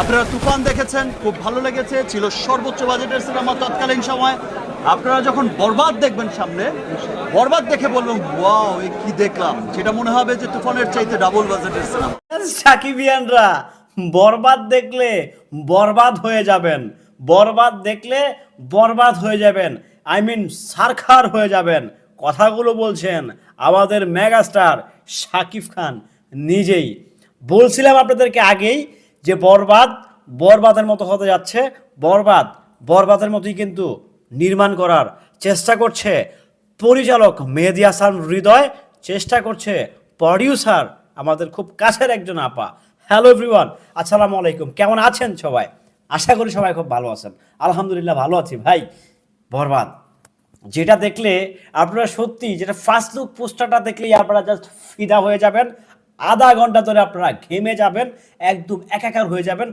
আপনারা তুফান দেখেছেন, খুব ভালো লেগেছে, ছিল সর্বোচ্চ বাজেটের সিনেমা তৎকালীন সময়। আপনারা যখন বরবাদ দেখবেন সামনে, বরবাদ দেখে বলবেন, ওয়াও, এ কি দেখলাম? যেটা মনে হবে যে তুফানের চাইতে ডাবল বাজেটের সিনেমা। সাকিবিয়ানরা বরবাদ দেখলে বরবাদ হয়ে যাবেন। বরবাদ দেখলে বরবাদ হয়ে যাবেন। আই মিন সারখার হয়ে যাবেন। কথাগুলো বলছেন আমাদের মেগাস্টার শাকিব খান নিজেই। বলছিলাম আপনাদেরকে আগেই যে বরবাদ, বরবাদের মতো হতে যাচ্ছে। বরবাদ, বরবাদের মতোই কিন্তু নির্মাণ করার চেষ্টা করছে পরিচালক মেহেদি হাসান হৃদয়, চেষ্টা করছে প্রডিউসার আমাদের খুব কাছের একজন আপা। হ্যালো এভরিওয়ান আসসালামু আলাইকুম। কেমন আছেন সবাই? আশা করি সবাই খুব ভালো আছেন। আলহামদুলিল্লাহ ভালো আছি ভাই। বরবাদ, যেটা দেখলে আপনারা সত্যি, যেটা ফার্স্ট লুক পোস্টারটা দেখলেই আপনারা জাস্ট ফিদা হয়ে যাবেন। আধা ঘণ্টা ধরে আপনারা ঘেমে যাবেন, একদম একাকার হয়ে যাবেন।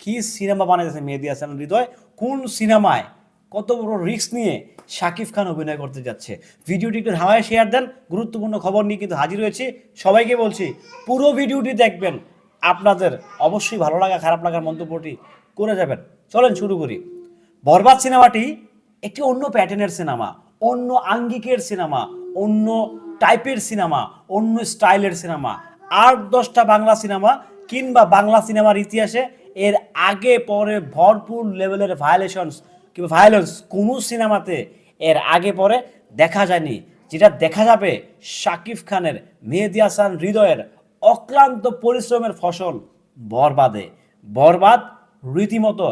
কি সিনেমা বানাইতেছে মেহেদি হাসান হৃদয়? কোন সিনেমায় কত বড় রিস্ক নিয়ে শাকিব খান অভিনয় করতে যাচ্ছে? ভিডিওটি একটু হাওয়ায় শেয়ার দেন, গুরুত্বপূর্ণ খবর নিয়ে কিন্তু হাজির হয়েছি। সবাইকে বলছি, পুরো ভিডিওটি দেখবেন। আপনাদের অবশ্যই ভালো লাগা, খারাপ লাগার মন্তব্যটি করে যাবেন। চলেন শুরু করি। বরবাদ সিনেমাটি একটি অন্য প্যাটার্নের সিনেমা, অন্য আঙ্গিকের সিনেমা, অন্য টাইপের সিনেমা, অন্য স্টাইলের সিনেমা। আট দশটা বাংলা সিনেমা কিংবা বাংলা সিনেমার ইতিহাসে এর আগে পরে ভরপুর লেভেলের ভায়োলেশনস কিংবা ভায়োলেন্স কোনো সিনেমাতে এর আগে পরে দেখা যায়নি। যেটা দেখা যাবে শাকিব খানের, মেহেদি হাসান হৃদয়ের অক্লান্ত পরিশ্রমের ফসল বরবাদে। বরবাদ রীতিমতো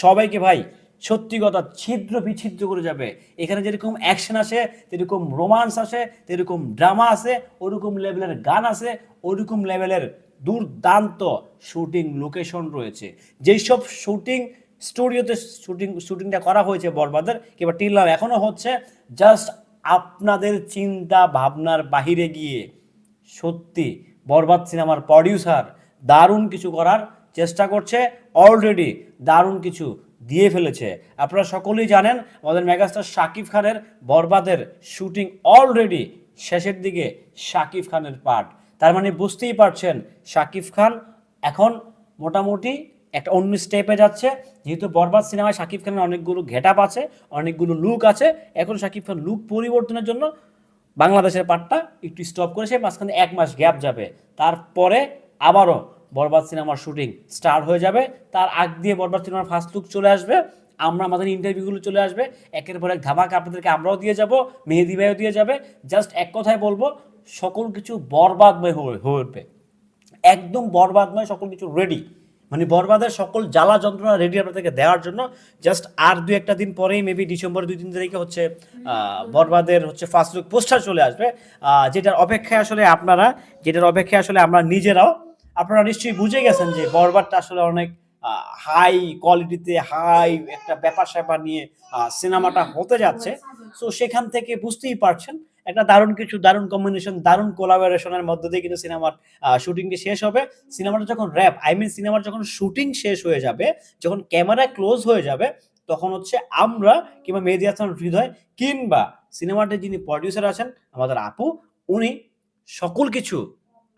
সবাইকে ভাই সত্যি কথা ছিদ্র বিচ্ছিদ্র করে যাবে। এখানে যেরকম অ্যাকশন আসে যেরকম রোমান্স আসে যেরকম ড্রামা আছে ওরকম লেভেলের গান আছে ওরকম লেভেলের দুর্দান্ত শুটিং লোকেশন রয়েছে। যেই সব শুটিং স্টুডিওতে শুটিং শুটিংটা করা হয়েছে বরবাদের, কিংবা টিল্লার এখনও হচ্ছে জাস্ট আপনাদের চিন্তা ভাবনার বাহিরে গিয়ে সত্যি বরবাদ সিনেমার প্রডিউসার দারুণ কিছু করার চেষ্টা করছে। অলরেডি দারুণ কিছু দিয়ে ফেলেছে। আপনারা সকলেই জানেন, আমাদের মেগাস্টার শাকিব খানের বরবাদের শুটিং অলরেডি শেষের দিকে শাকিব খানের পার্ট। তার মানে বুঝতেই পারছেন, শাকিব খান এখন মোটামুটি একটা অন্য স্টেপে যাচ্ছে। যেহেতু বরবাদ সিনেমায় শাকিব খানের অনেকগুলো ঘেটাপ আছে, অনেকগুলো লুক আছে, এখন শাকিব খান লুক পরিবর্তনের জন্য বাংলাদেশের পার্টটা একটু স্টপ করেছে, মাঝখানে এক মাস গ্যাপ যাবে। তারপরে আবারও বরবাদ সিনেমার শুটিং স্টার্ট হয়ে যাবে। তার আগ দিয়ে বরবাদ সিনেমার ফার্স্ট লুক চলে আসবে। আমরা আমাদের ইন্টারভিউগুলো চলে আসবে। একের পর এক ধামাকা আপনাদেরকে আমরাও দিয়ে যাব, মেহেদি ভাইও দিয়ে যাবে। জাস্ট এক কথায় বলব, সকল কিছু বরবাদময় হয়ে হয়ে উঠবে। একদম বরবাদময় সকল কিছু রেডি মানে বরবাদের সকল জ্বালা যন্ত্রণা রেডি আপনাদেরকে দেওয়ার জন্য। জাস্ট আর দু একটা দিন পরেই মেবি ডিসেম্বর দুই, তিন তারিখে হচ্ছে বরবাদের হচ্ছে ফার্স্ট লুক পোস্টার চলে আসবে। যেটার অপেক্ষায় আসলে আপনারা, যেটার অপেক্ষায় আসলে আমরা নিজেরাও আপনারা নিশ্চয়ই বুঝে গেছেন যে বরবারটা আসলে অনেক হাই কোয়ালিটিতে হাই একটা ব্যাপার স্যাপার নিয়ে সিনেমাটা হতে যাচ্ছে। সো সেখান থেকে বুঝতেই পারছেন। একটা দারুণ কিছু, দারুণ কম্বিনেশন দারুণ কোলাবোরেশনের মধ্য দিয়ে কিন্তু সিনেমার শুটিংটি শেষ হবে। সিনেমাটা যখন র্যাপ আই মিন সিনেমার যখন শুটিং শেষ হয়ে যাবে, যখন ক্যামেরা ক্লোজ হয়ে যাবে, তখন হচ্ছে আমরা কিংবা মেহেদি হৃদয় কিংবা সিনেমাটির যিনি প্রডিউসার আছেন, আমাদের আপু, উনি সকল কিছু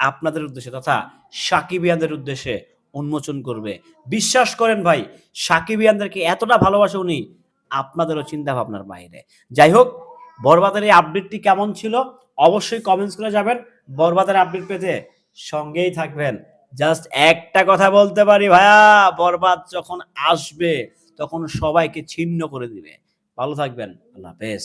আপনাদের উদ্দেশ্যে তথা সাকিবিয়ানদের উদ্দেশ্যে উন্মোচন করবে। বিশ্বাস করেন ভাই, সাকিবিয়ানদেরকে এতটা ভালোবাসে উনি, আপনাদেরও চিন্তা ভাবনার বাইরে। যাই হোক, বরবাদের এই আপডেটটি কেমন ছিল অবশ্যই কমেন্টস করে যাবেন। বরবাদের আপডেট পেতে সঙ্গেই থাকবেন। জাস্ট একটা কথা বলতে পারি ভাইয়া, বরবাদ যখন আসবে, তখন সবাইকে ছিন্ন করে দিবে। ভালো থাকবেন, আল্লাহ হাফেজ।